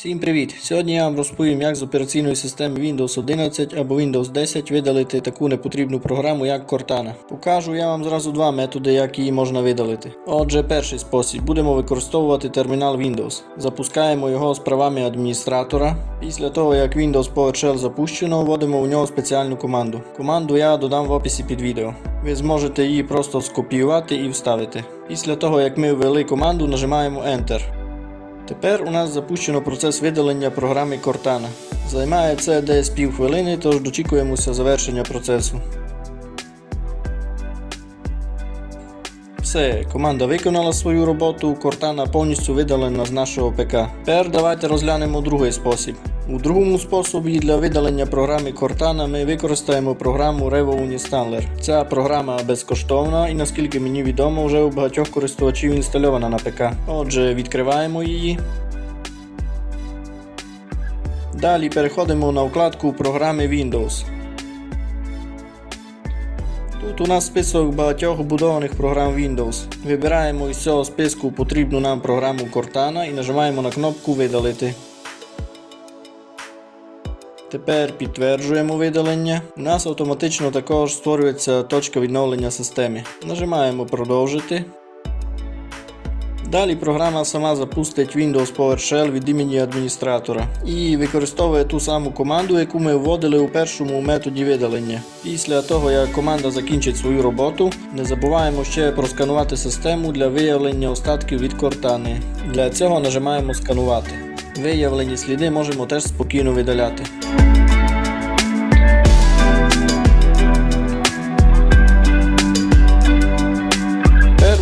Всім привіт! Сьогодні я вам розповім, як з операційної системи Windows 11 або Windows 10 видалити таку непотрібну програму, як Cortana. Покажу я вам зразу два методи, як її можна видалити. Отже, перший спосіб будемо використовувати термінал Windows. Запускаємо його з правами адміністратора. Після того, як Windows PowerShell запущено, вводимо в нього спеціальну команду. Команду я додам в описі під відео. Ви зможете її просто скопіювати і вставити. Після того, як ми ввели команду, нажимаємо Enter. Тепер у нас запущено процес видалення програми Cortana. Займає це десь півхвилини, тож дочікуємося завершення процесу. Все, команда виконала свою роботу, Cortana повністю видалена з нашого ПК. Тепер давайте розглянемо другий спосіб. У другому способі для видалення програми Cortana ми використаємо програму Revo Unistaller. Ця програма безкоштовна і наскільки мені відомо, вже у багатьох користувачів інстальована на ПК. Отже, відкриваємо її. Далі переходимо на вкладку програми Windows. Тут у нас список багатьох вбудованих програм Windows. Вибираємо із цього списку потрібну нам програму Cortana і нажимаємо на кнопку Видалити. Тепер підтверджуємо видалення. У нас автоматично також створюється точка відновлення системи. Нажимаємо Продовжити. Далі програма сама запустить Windows PowerShell від імені адміністратора і використовує ту саму команду, яку ми вводили у першому методі видалення. Після того, як команда закінчить свою роботу, не забуваємо ще просканувати систему для виявлення остатків від Cortana. Для цього нажимаємо Сканувати. Виявлені сліди можемо теж спокійно видаляти.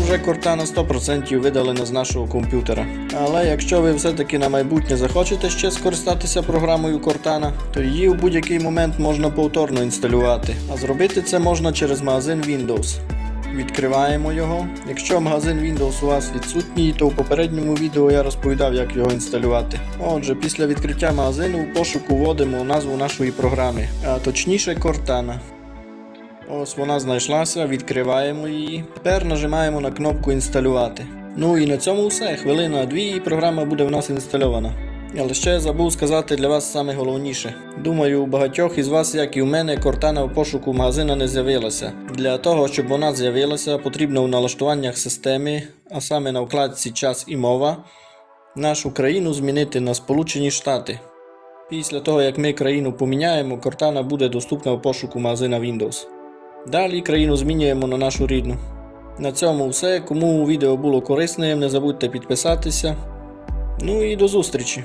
Уже Cortana 100% видалена з нашого комп'ютера. Але якщо ви все-таки на майбутнє захочете ще скористатися програмою Cortana, то її у будь-який момент можна повторно інсталювати. А зробити це можна через магазин Windows. Відкриваємо його. Якщо магазин Windows у вас відсутній, то в попередньому відео я розповідав, як його інсталювати. Отже, після відкриття магазину в пошуку вводимо назву нашої програми, а точніше Cortana. Ось вона знайшлася, відкриваємо її. Тепер нажимаємо на кнопку інсталювати. Ну і на цьому все. Хвилина-дві і програма буде в нас інстальована. Але ще забув сказати для вас саме головніше. Думаю, у багатьох із вас, як і у мене, Cortana в пошуку магазина не з'явилася. Для того, щоб вона з'явилася, потрібно в налаштуваннях системи, а саме на вкладці Час і мова, нашу країну змінити на Сполучені Штати. Після того, як ми країну поміняємо, Cortana буде доступна в пошуку магазина Windows. Далі країну змінюємо на нашу рідну. На цьому все. Кому відео було корисним, не забудьте підписатися. Ну і до зустрічі!